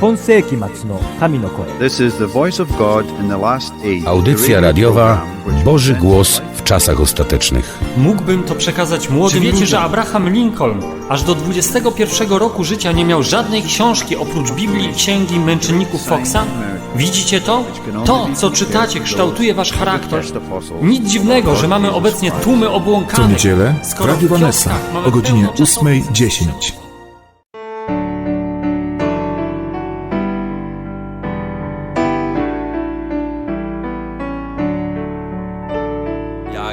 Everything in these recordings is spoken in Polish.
今世紀末の神の声 This is the voice of God in the last age. Audycja the radio radiowa program which Boży presents Głos w czasach ostatecznych. Mógłbym to przekazać młodym Czy wiecie, ludziom. że Abraham Lincoln aż do 21 roku życia nie miał żadnej książki oprócz Biblii i Księgi Męczenników Foxa? Widzicie to? To, co czytacie, kształtuje wasz charakter. Nic dziwnego, że mamy obecnie tłumy Co obłąkanych. niedzielę w skoro Radiu w Vanessa kioskach mamy o godzinie pełno czasowych 8.10.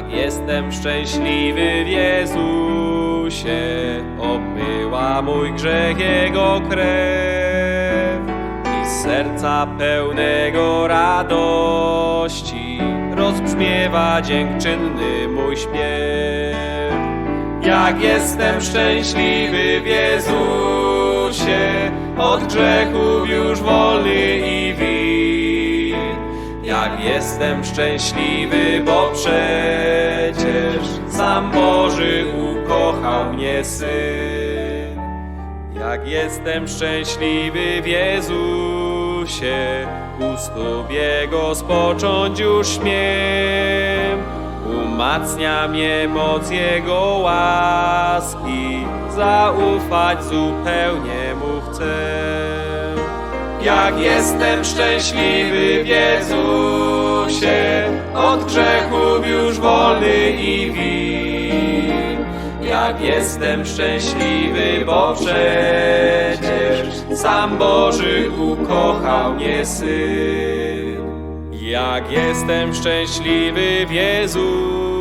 jestem szczęśliwy w Jezusie, obmyła mój grzech Jego krew i serca pełnego radości rozbrzmiewa dziękczynny mój śpiew. Jak jestem szczęśliwy w Jezusie, od grzechów już wolny i win. Jak jestem szczęśliwy, bo przecież sam Boży ukochał mnie Syn. Jak jestem szczęśliwy w Jezusie, u stóp Jego spocząć już śmiem. Umacnia mnie moc Jego łaski, zaufać zupełnie Mu chcę. Jak jestem szczęśliwy w Jezusie, od grzechów już wolny i win. Jak jestem szczęśliwy, bo przecież sam Boży ukochał mnie Syn. Jak jestem szczęśliwy w Jezusie,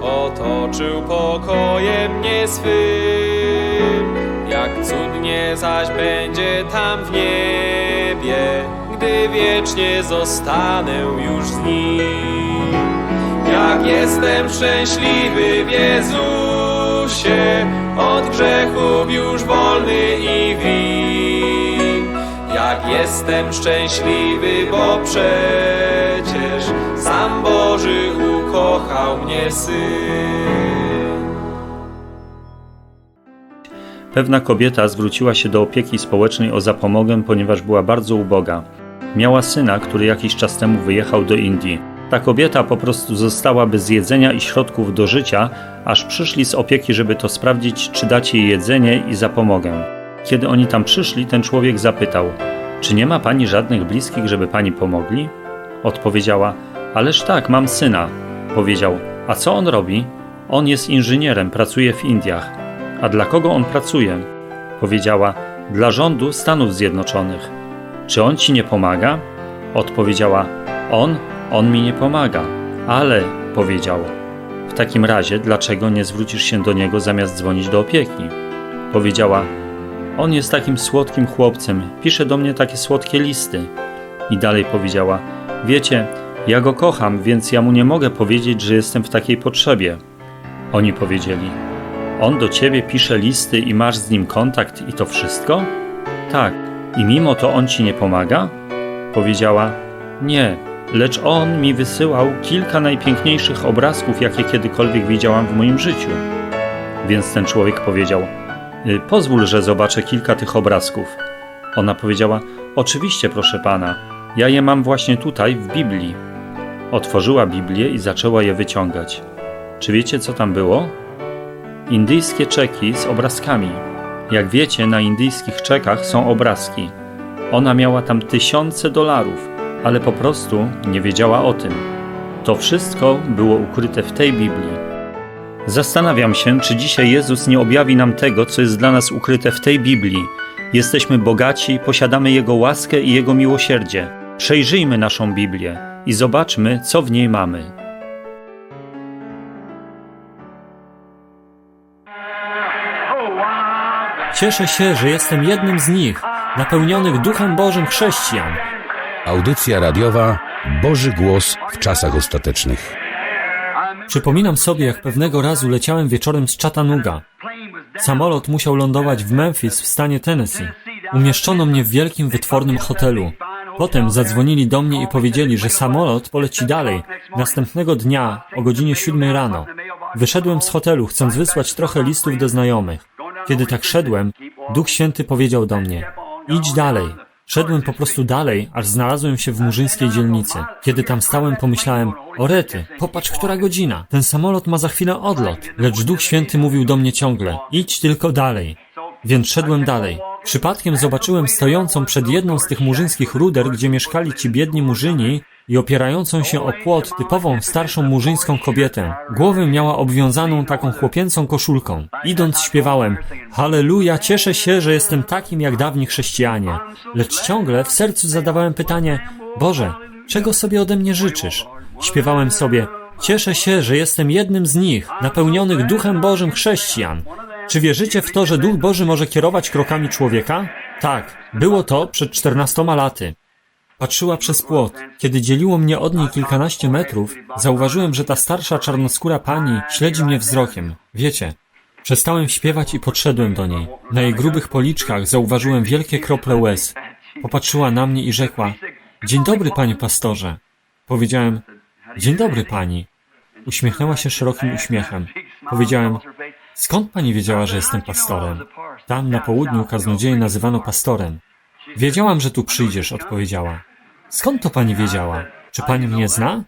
otoczył pokojem mnie swym. Jak cudnie zaś będzie tam w niebie, gdy wiecznie zostanę już z Nim. Jak jestem szczęśliwy w Jezusie, od grzechów już wolny i win. Jak jestem szczęśliwy, bo przecież sam Boży ukochał mnie Syn. Pewna kobieta zwróciła się do opieki społecznej o zapomogę, ponieważ była bardzo uboga. Miała syna, który jakiś czas temu wyjechał do Indii. Ta kobieta po prostu została bez jedzenia i środków do życia, aż przyszli z opieki, żeby to sprawdzić, czy dać jej jedzenie i zapomogę. Kiedy oni tam przyszli, ten człowiek zapytał: Czy nie ma pani żadnych bliskich, żeby pani pomogli? Odpowiedziała: Ależ tak, mam syna. Powiedział: A co on robi? On jest inżynierem, pracuje w Indiach. A dla kogo on pracuje? Powiedziała: Dla rządu Stanów Zjednoczonych. Czy on ci nie pomaga? Odpowiedziała: On, on mi nie pomaga. Ale, powiedział: W takim razie, dlaczego nie zwrócisz się do niego zamiast dzwonić do opieki? Powiedziała: On jest takim słodkim chłopcem, pisze do mnie takie słodkie listy. I dalej powiedziała: Wiecie, ja go kocham, więc ja mu nie mogę powiedzieć, że jestem w takiej potrzebie. Oni powiedzieli: on do ciebie pisze listy i masz z nim kontakt i to wszystko? Tak. I mimo to on ci nie pomaga? Powiedziała: Nie, lecz on mi wysyłał kilka najpiękniejszych obrazków, jakie kiedykolwiek widziałam w moim życiu. Więc ten człowiek powiedział: "Y, Pozwól, że zobaczę kilka tych obrazków. Ona powiedziała: Oczywiście, proszę pana, ja je mam właśnie tutaj w Biblii. Otworzyła Biblię i zaczęła je wyciągać. Czy wiecie, co tam było? Indyjskie czeki z obrazkami. Jak wiecie, na indyjskich czekach są obrazki. Ona miała tam tysiące dolarów, ale po prostu nie wiedziała o tym. To wszystko było ukryte w tej Biblii. Zastanawiam się, czy dzisiaj Jezus nie objawi nam tego, co jest dla nas ukryte w tej Biblii. Jesteśmy bogaci, posiadamy Jego łaskę i Jego miłosierdzie. Przejrzyjmy naszą Biblię i zobaczmy, co w niej mamy. Cieszę się, że jestem jednym z nich, napełnionych Duchem Bożym chrześcijan. Audycja radiowa Boży Głos w czasach ostatecznych. Przypominam sobie, jak pewnego razu leciałem wieczorem z Chattanooga. Samolot musiał lądować w Memphis w stanie Tennessee. Umieszczono mnie w wielkim, wytwornym hotelu. Potem zadzwonili do mnie i powiedzieli, że samolot poleci dalej, następnego dnia o godzinie 7 rano. Wyszedłem z hotelu, chcąc wysłać trochę listów do znajomych. Kiedy tak szedłem, Duch Święty powiedział do mnie: Idź dalej. Szedłem po prostu dalej, aż znalazłem się w murzyńskiej dzielnicy. Kiedy tam stałem, pomyślałem, o rety, popatrz, która godzina. Ten samolot ma za chwilę odlot. Lecz Duch Święty mówił do mnie ciągle, idź tylko dalej. Więc szedłem dalej. Przypadkiem zobaczyłem stojącą przed jedną z tych murzyńskich ruder, gdzie mieszkali ci biedni murzyni i opierającą się o płot typową starszą murzyńską kobietę. Głowę miała obwiązaną taką chłopięcą koszulką. Idąc śpiewałem Halleluja, cieszę się, że jestem takim jak dawni chrześcijanie. Lecz ciągle w sercu zadawałem pytanie Boże, czego sobie ode mnie życzysz? Śpiewałem sobie Cieszę się, że jestem jednym z nich, napełnionych Duchem Bożym chrześcijan. Czy wierzycie w to, że Duch Boży może kierować krokami człowieka? Tak, było to przed czternastoma laty. Patrzyła przez płot. Kiedy dzieliło mnie od niej kilkanaście metrów, zauważyłem, że ta starsza czarnoskóra pani śledzi mnie wzrokiem. Wiecie, przestałem śpiewać i podszedłem do niej. Na jej grubych policzkach zauważyłem wielkie krople łez. Popatrzyła na mnie i rzekła: Dzień dobry, panie pastorze. Powiedziałem: Dzień dobry, pani. Uśmiechnęła się szerokim uśmiechem. Powiedziałem: Skąd pani wiedziała, że jestem pastorem? Tam na południu kaznodzieje nazywano pastorem. Wiedziałam, że tu przyjdziesz, odpowiedziała. Skąd to pani wiedziała? Czy pani mnie zna?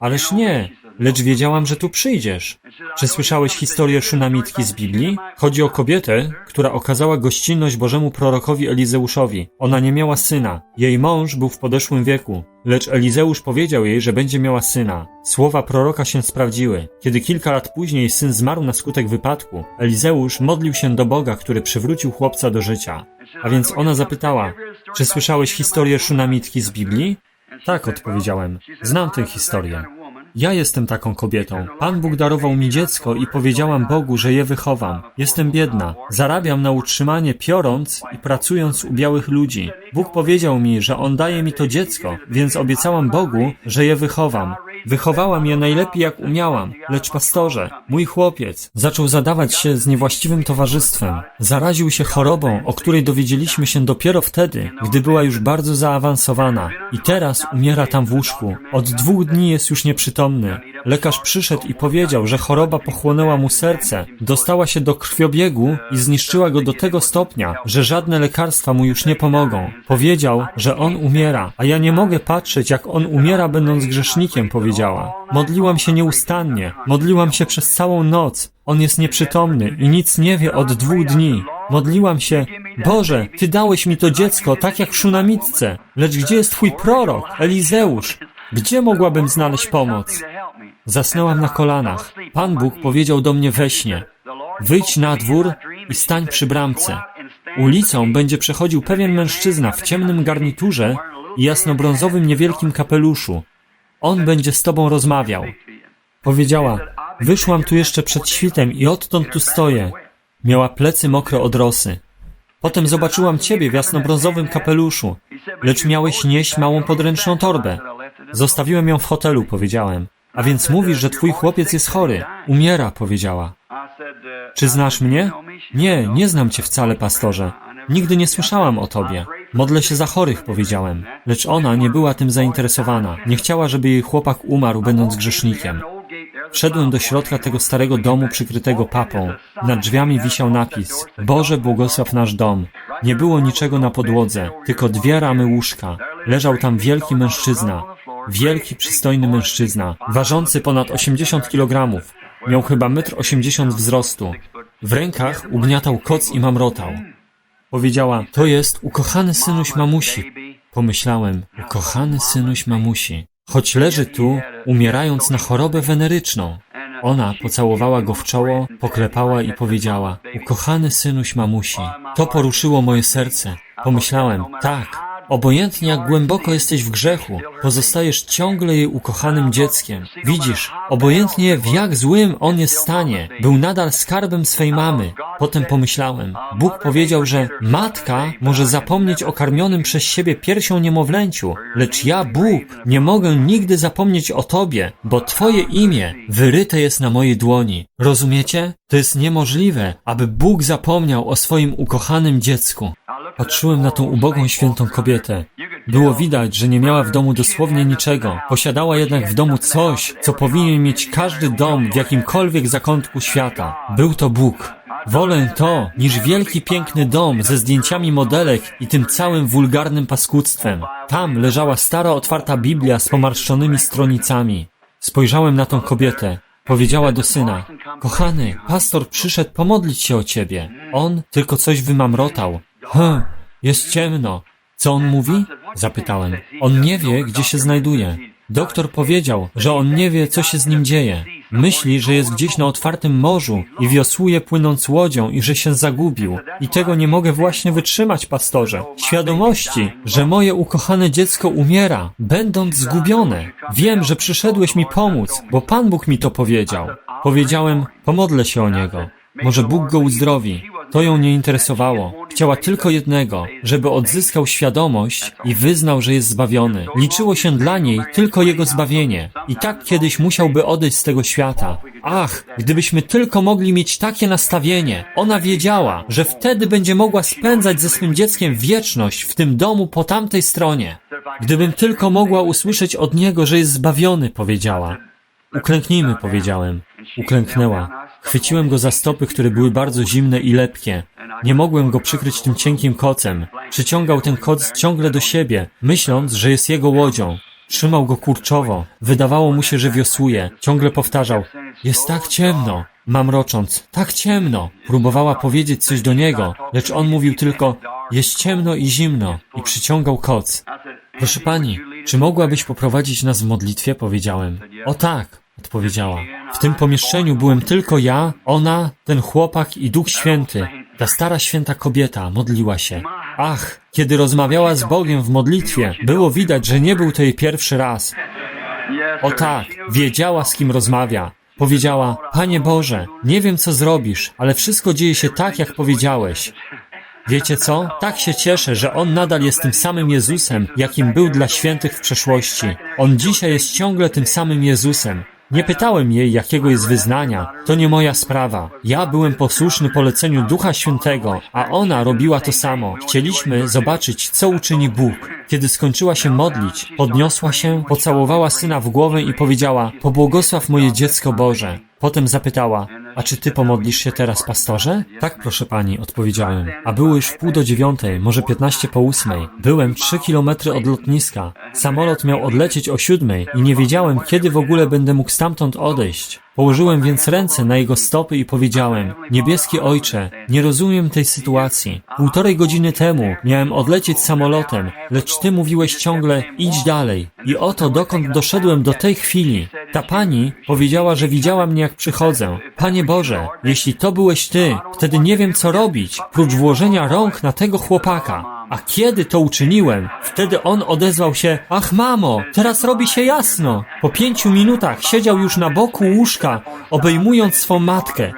Ależ nie, lecz wiedziałam, że tu przyjdziesz. Czy słyszałeś historię szunamitki z Biblii? Chodzi o kobietę, która okazała gościnność Bożemu prorokowi Elizeuszowi. Ona nie miała syna. Jej mąż był w podeszłym wieku, lecz Elizeusz powiedział jej, że będzie miała syna. Słowa proroka się sprawdziły. Kiedy kilka lat później syn zmarł na skutek wypadku, Elizeusz modlił się do Boga, który przywrócił chłopca do życia. A więc ona zapytała, czy słyszałeś historię szunamitki z Biblii? Tak, odpowiedziałem. Znam tę historię. Ja jestem taką kobietą. Pan Bóg darował mi dziecko i powiedziałam Bogu, że je wychowam. Jestem biedna. Zarabiam na utrzymanie piorąc i pracując u białych ludzi. Bóg powiedział mi, że On daje mi to dziecko, więc obiecałam Bogu, że je wychowam. Wychowałam je najlepiej jak umiałam, lecz pastorze, mój chłopiec, zaczął zadawać się z niewłaściwym towarzystwem. Zaraził się chorobą, o której dowiedzieliśmy się dopiero wtedy, gdy była już bardzo zaawansowana. I teraz umiera tam w łóżku. Od dwóch dni jest już nieprzytomny. Lekarz przyszedł i powiedział, że choroba pochłonęła mu serce, dostała się do krwiobiegu i zniszczyła go do tego stopnia, że żadne lekarstwa mu już nie pomogą. Powiedział, że on umiera, a ja nie mogę patrzeć, jak on umiera, będąc grzesznikiem, powiedziała. Modliłam się nieustannie, modliłam się przez całą noc. On jest nieprzytomny i nic nie wie od dwóch dni. Modliłam się, Boże, Ty dałeś mi to dziecko, tak jak w szunamitce. Lecz gdzie jest Twój prorok, Elizeusz? Gdzie mogłabym znaleźć pomoc? Zasnęłam na kolanach. Pan Bóg powiedział do mnie we śnie: Wyjdź na dwór i stań przy bramce. Ulicą będzie przechodził pewien mężczyzna w ciemnym garniturze i jasnobrązowym niewielkim kapeluszu. On będzie z tobą rozmawiał. Powiedziała: Wyszłam tu jeszcze przed świtem i odtąd tu stoję. Miała plecy mokre od rosy. Potem zobaczyłam ciebie w jasnobrązowym kapeluszu, lecz miałeś nieść małą podręczną torbę. Zostawiłem ją w hotelu, powiedziałem. A więc mówisz, że twój chłopiec jest chory. Umiera, powiedziała. Czy znasz mnie? Nie, nie znam cię wcale, pastorze. Nigdy nie słyszałam o tobie. Modlę się za chorych, powiedziałem. Lecz ona nie była tym zainteresowana. Nie chciała, żeby jej chłopak umarł, będąc grzesznikiem. Wszedłem do środka tego starego domu przykrytego papą. Nad drzwiami wisiał napis Boże błogosław nasz dom. Nie było niczego na podłodze, tylko dwie ramy łóżka. Leżał tam wielki mężczyzna. Wielki, przystojny mężczyzna, ważący ponad 80 kg. Miał chyba 1,80 m wzrostu. W rękach ugniatał koc i mamrotał. Powiedziała, to jest ukochany synuś mamusi. Pomyślałem, ukochany synuś mamusi. Choć leży tu, umierając na chorobę weneryczną. Ona pocałowała go w czoło, poklepała i powiedziała, ukochany synuś mamusi. To poruszyło moje serce. Pomyślałem, tak, Obojętnie jak głęboko jesteś w grzechu, pozostajesz ciągle jej ukochanym dzieckiem. Widzisz, obojętnie w jak złym on jest stanie, był nadal skarbem swej mamy. Potem pomyślałem, Bóg powiedział, że matka może zapomnieć o karmionym przez siebie piersią niemowlęciu, lecz ja, Bóg, nie mogę nigdy zapomnieć o Tobie, bo Twoje imię wyryte jest na mojej dłoni. Rozumiecie? To jest niemożliwe, aby Bóg zapomniał o swoim ukochanym dziecku. Patrzyłem na tą ubogą świętą kobietę. Było widać, że nie miała w domu dosłownie niczego. Posiadała jednak w domu coś, co powinien mieć każdy dom w jakimkolwiek zakątku świata. Był to Bóg. Wolę to, niż wielki piękny dom ze zdjęciami modelek i tym całym wulgarnym paskudztwem. Tam leżała stara otwarta Biblia z pomarszczonymi stronicami. Spojrzałem na tą kobietę. Powiedziała do syna, kochany, pastor przyszedł pomodlić się o ciebie. On tylko coś wymamrotał. Hm, jest ciemno. Co on mówi? Zapytałem. On nie wie, gdzie się znajduje. Doktor powiedział, że on nie wie, co się z nim dzieje. Myśli, że jest gdzieś na otwartym morzu i wiosłuje płynąc łodzią i że się zagubił. I tego nie mogę właśnie wytrzymać, pastorze. Świadomości, że moje ukochane dziecko umiera, będąc zgubione. Wiem, że przyszedłeś mi pomóc, bo Pan Bóg mi to powiedział. Powiedziałem, pomodlę się o niego. Może Bóg go uzdrowi. To ją nie interesowało. Chciała tylko jednego, żeby odzyskał świadomość i wyznał, że jest zbawiony. Liczyło się dla niej tylko jego zbawienie. I tak kiedyś musiałby odejść z tego świata. Ach, gdybyśmy tylko mogli mieć takie nastawienie. Ona wiedziała, że wtedy będzie mogła spędzać ze swym dzieckiem wieczność w tym domu po tamtej stronie. Gdybym tylko mogła usłyszeć od niego, że jest zbawiony, powiedziała. Uklęknijmy, powiedziałem. Uklęknęła. Chwyciłem go za stopy, które były bardzo zimne i lepkie. Nie mogłem go przykryć tym cienkim kocem. Przyciągał ten koc ciągle do siebie, myśląc, że jest jego łodzią. Trzymał go kurczowo. Wydawało mu się, że wiosłuje. Ciągle powtarzał. Jest tak ciemno. Mamrocząc. Tak ciemno. Próbowała powiedzieć coś do niego, lecz on mówił tylko jest ciemno i zimno i przyciągał koc. Proszę pani, czy mogłabyś poprowadzić nas w modlitwie? Powiedziałem. O tak, odpowiedziała. W tym pomieszczeniu byłem tylko ja, ona, ten chłopak i Duch Święty. Ta stara święta kobieta modliła się. Ach, kiedy rozmawiała z Bogiem w modlitwie, było widać, że nie był to jej pierwszy raz. O tak, wiedziała z kim rozmawia. Powiedziała, Panie Boże, nie wiem co zrobisz, ale wszystko dzieje się tak, jak powiedziałeś. Wiecie co? Tak się cieszę, że On nadal jest tym samym Jezusem, jakim był dla świętych w przeszłości. On dzisiaj jest ciągle tym samym Jezusem. Nie pytałem jej, jakiego jest wyznania. To nie moja sprawa. Ja byłem posłuszny poleceniu Ducha Świętego, a ona robiła to samo. Chcieliśmy zobaczyć, co uczyni Bóg. Kiedy skończyła się modlić, podniosła się, pocałowała syna w głowę i powiedziała: Pobłogosław moje dziecko Boże. Potem zapytała: A czy ty pomodlisz się teraz, pastorze? Tak, proszę pani, odpowiedziałem. A było już pół do dziewiątej, może piętnaście po ósmej. Byłem trzy kilometry od lotniska. Samolot miał odlecieć o siódmej i nie wiedziałem, kiedy w ogóle będę mógł stamtąd odejść. Położyłem więc ręce na jego stopy i powiedziałem: Niebieski ojcze, nie rozumiem tej sytuacji. Półtorej godziny temu miałem odlecieć samolotem, lecz ty mówiłeś ciągle: idź dalej. I oto dokąd doszedłem do tej chwili. Ta pani powiedziała, że widziała mnie jak przychodzę. Panie Boże, jeśli to byłeś ty, wtedy nie wiem co robić, prócz włożenia rąk na tego chłopaka. A kiedy to uczyniłem, wtedy on odezwał się: Ach, mamo, teraz robi się jasno. Po pięciu minutach siedział już na boku łóżka, obejmując swą matkę.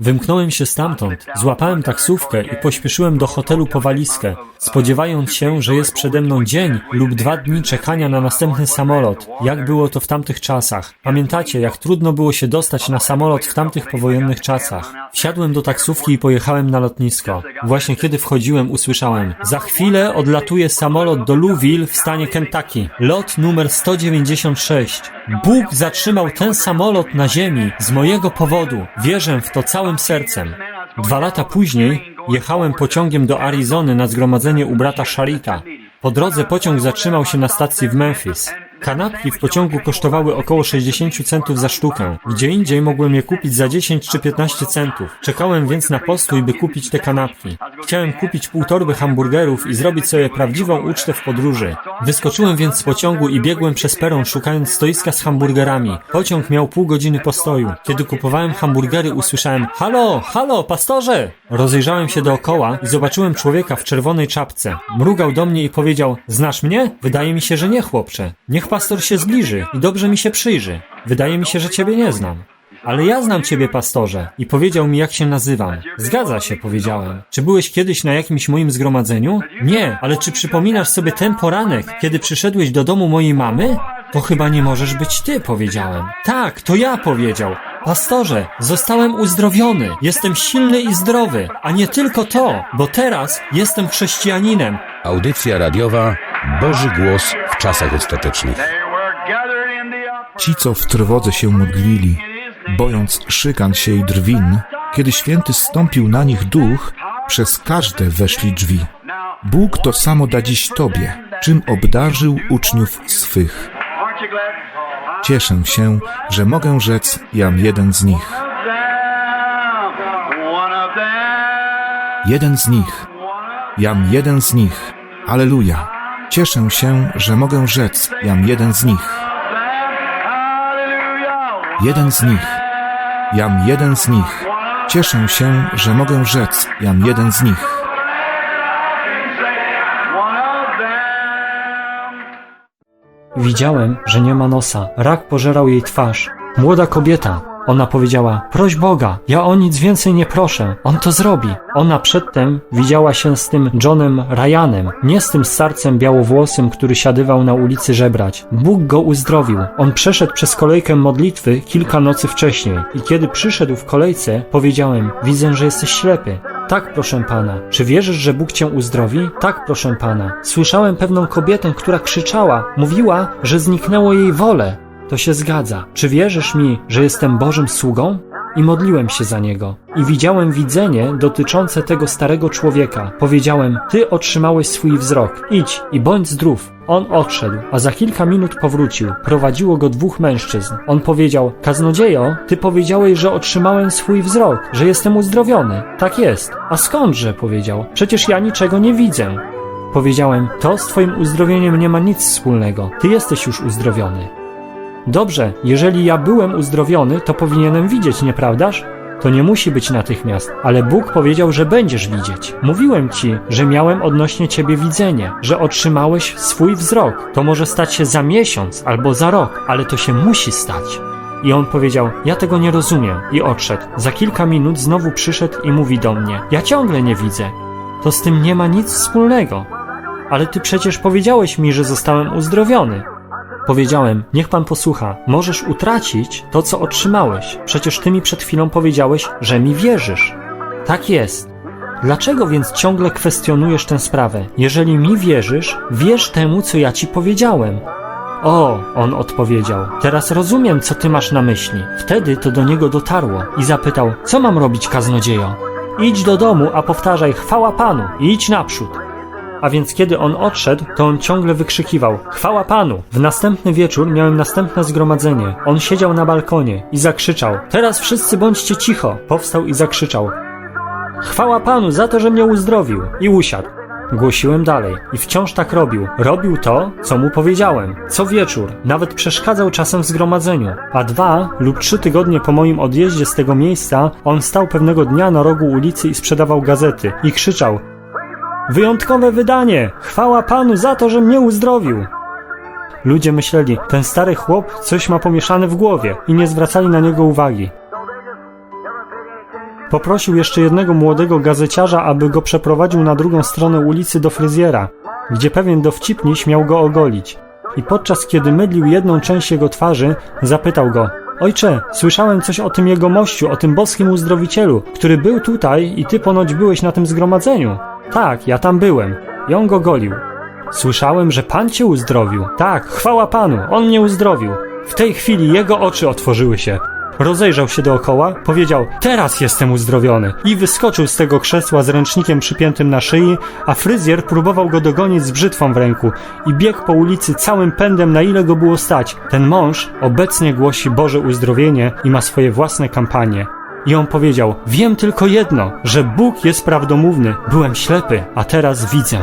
Wymknąłem się stamtąd, złapałem taksówkę i pośpieszyłem do hotelu po walizkę, spodziewając się, że jest przede mną dzień lub dwa dni czekania na następny samolot, jak było to w tamtych czasach. Pamiętacie, jak trudno było się dostać na samolot w tamtych powojennych czasach. Wsiadłem do taksówki i pojechałem na lotnisko. Właśnie kiedy wchodziłem, usłyszałem: Za chwilę odlatuje samolot do Louisville w stanie Kentucky. Lot numer 196. Bóg zatrzymał ten samolot na ziemi z mojego powodu. Wierzę w to całym sercem. Dwa lata później jechałem pociągiem do Arizony na zgromadzenie u brata Sharita. Po drodze pociąg zatrzymał się na stacji w Memphis. Kanapki w pociągu kosztowały około 60 centów za sztukę. Gdzie indziej mogłem je kupić za 10 czy 15 centów. Czekałem więc na postój, by kupić te kanapki. Chciałem kupić pół torby hamburgerów i zrobić sobie prawdziwą ucztę w podróży. Wyskoczyłem więc z pociągu i biegłem przez peron szukając stoiska z hamburgerami. Pociąg miał pół godziny postoju. Kiedy kupowałem hamburgery usłyszałem Halo, halo, pastorze! Rozejrzałem się dookoła i zobaczyłem człowieka w czerwonej czapce. Mrugał do mnie i powiedział Znasz mnie? Wydaje mi się, że nie, chłopcze. Niech pastor się zbliży i dobrze mi się przyjrzy. Wydaje mi się, że ciebie nie znam. Ale ja znam ciebie, pastorze. I powiedział mi, jak się nazywam. Zgadza się, powiedziałem. Czy byłeś kiedyś na jakimś moim zgromadzeniu? Nie, ale czy przypominasz sobie ten poranek, kiedy przyszedłeś do domu mojej mamy? To chyba nie możesz być ty, powiedziałem. Tak, to ja powiedział. Pastorze, zostałem uzdrowiony. Jestem silny i zdrowy. A nie tylko to, bo teraz jestem chrześcijaninem. Audycja radiowa Boży Głos w czasach ostatecznych. Ci, co w trwodze się modlili, bojąc szykan się i drwin, Kiedy święty stąpił na nich duch, przez każde weszli drzwi. Bóg to samo da dziś Tobie, czym obdarzył uczniów swych. Cieszę się, że mogę rzec, jam jeden z nich. Jeden z nich. Jam jeden z nich. Aleluja. Cieszę się, że mogę rzec, jam jeden z nich. Jeden z nich. Jam jeden z nich. Cieszę się, że mogę rzec, jam jeden z nich. Widziałem, że nie ma nosa. Rak pożerał jej twarz. Młoda kobieta. Ona powiedziała: Proś Boga, ja o nic więcej nie proszę. On to zrobi. Ona przedtem widziała się z tym Johnem Ryanem, nie z tym starcem białowłosym, który siadywał na ulicy żebrać. Bóg go uzdrowił. On przeszedł przez kolejkę modlitwy kilka nocy wcześniej. I kiedy przyszedł w kolejce, powiedziałem: Widzę, że jesteś ślepy. Tak, proszę pana. Czy wierzysz, że Bóg cię uzdrowi? Tak, proszę pana. Słyszałem pewną kobietę, która krzyczała, mówiła, że zniknęło jej wolę. To się zgadza. Czy wierzysz mi, że jestem Bożym sługą? I modliłem się za niego. I widziałem widzenie dotyczące tego starego człowieka. Powiedziałem: Ty otrzymałeś swój wzrok. Idź i bądź zdrów. On odszedł, a za kilka minut powrócił. Prowadziło go dwóch mężczyzn. On powiedział: Kaznodziejo, ty powiedziałeś, że otrzymałem swój wzrok, że jestem uzdrowiony. Tak jest. A skądże? powiedział. Przecież ja niczego nie widzę. Powiedziałem: To z twoim uzdrowieniem nie ma nic wspólnego. Ty jesteś już uzdrowiony. Dobrze, jeżeli ja byłem uzdrowiony, to powinienem widzieć, nieprawdaż? To nie musi być natychmiast, ale Bóg powiedział, że będziesz widzieć. Mówiłem ci, że miałem odnośnie ciebie widzenie, że otrzymałeś swój wzrok. To może stać się za miesiąc albo za rok, ale to się musi stać. I on powiedział: Ja tego nie rozumiem, i odszedł. Za kilka minut znowu przyszedł i mówi do mnie: Ja ciągle nie widzę. To z tym nie ma nic wspólnego. Ale ty przecież powiedziałeś mi, że zostałem uzdrowiony. Powiedziałem, niech pan posłucha, możesz utracić to, co otrzymałeś. Przecież ty mi przed chwilą powiedziałeś, że mi wierzysz. Tak jest. Dlaczego więc ciągle kwestionujesz tę sprawę? Jeżeli mi wierzysz, wierz temu, co ja ci powiedziałem. O, on odpowiedział. Teraz rozumiem, co ty masz na myśli. Wtedy to do niego dotarło i zapytał, co mam robić, kaznodziejo? Idź do domu, a powtarzaj, chwała Panu, idź naprzód. A więc kiedy on odszedł, to on ciągle wykrzykiwał: Chwała Panu! W następny wieczór miałem następne zgromadzenie. On siedział na balkonie i zakrzyczał: Teraz wszyscy bądźcie cicho! Powstał i zakrzyczał: Chwała Panu za to, że mnie uzdrowił! I usiadł. Głosiłem dalej i wciąż tak robił. Robił to, co mu powiedziałem. Co wieczór, nawet przeszkadzał czasem w zgromadzeniu. A dwa lub trzy tygodnie po moim odjeździe z tego miejsca, on stał pewnego dnia na rogu ulicy i sprzedawał gazety i krzyczał: Wyjątkowe wydanie! Chwała Panu za to, że mnie uzdrowił! Ludzie myśleli, ten stary chłop coś ma pomieszane w głowie i nie zwracali na niego uwagi. Poprosił jeszcze jednego młodego gazeciarza, aby go przeprowadził na drugą stronę ulicy do fryzjera, gdzie pewien dowcipniś miał go ogolić. I podczas kiedy mydlił jedną część jego twarzy, zapytał go: Ojcze, słyszałem coś o tym jego mościu, o tym boskim uzdrowicielu, który był tutaj i ty ponoć byłeś na tym zgromadzeniu. Tak, ja tam byłem. On go golił. Słyszałem, że Pan cię uzdrowił. Tak, chwała Panu, on mnie uzdrowił. W tej chwili jego oczy otworzyły się. Rozejrzał się dookoła, powiedział: Teraz jestem uzdrowiony. I wyskoczył z tego krzesła z ręcznikiem przypiętym na szyi, a fryzjer próbował go dogonić z brzytwą w ręku i biegł po ulicy całym pędem, na ile go było stać. Ten mąż obecnie głosi Boże uzdrowienie i ma swoje własne kampanie. I on powiedział: Wiem tylko jedno, że Bóg jest prawdomówny. Byłem ślepy, a teraz widzę.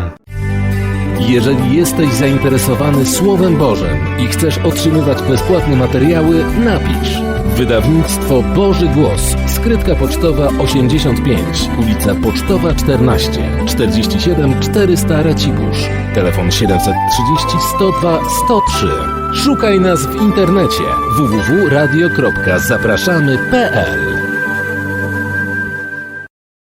Jeżeli jesteś zainteresowany Słowem Bożym i chcesz otrzymywać bezpłatne materiały, napisz. Wydawnictwo Boży Głos. Skrytka pocztowa 85, ulica Pocztowa 14, 47 400 Racibórz. Telefon 730 102 103. Szukaj nas w internecie www.radio.zapraszamy.pl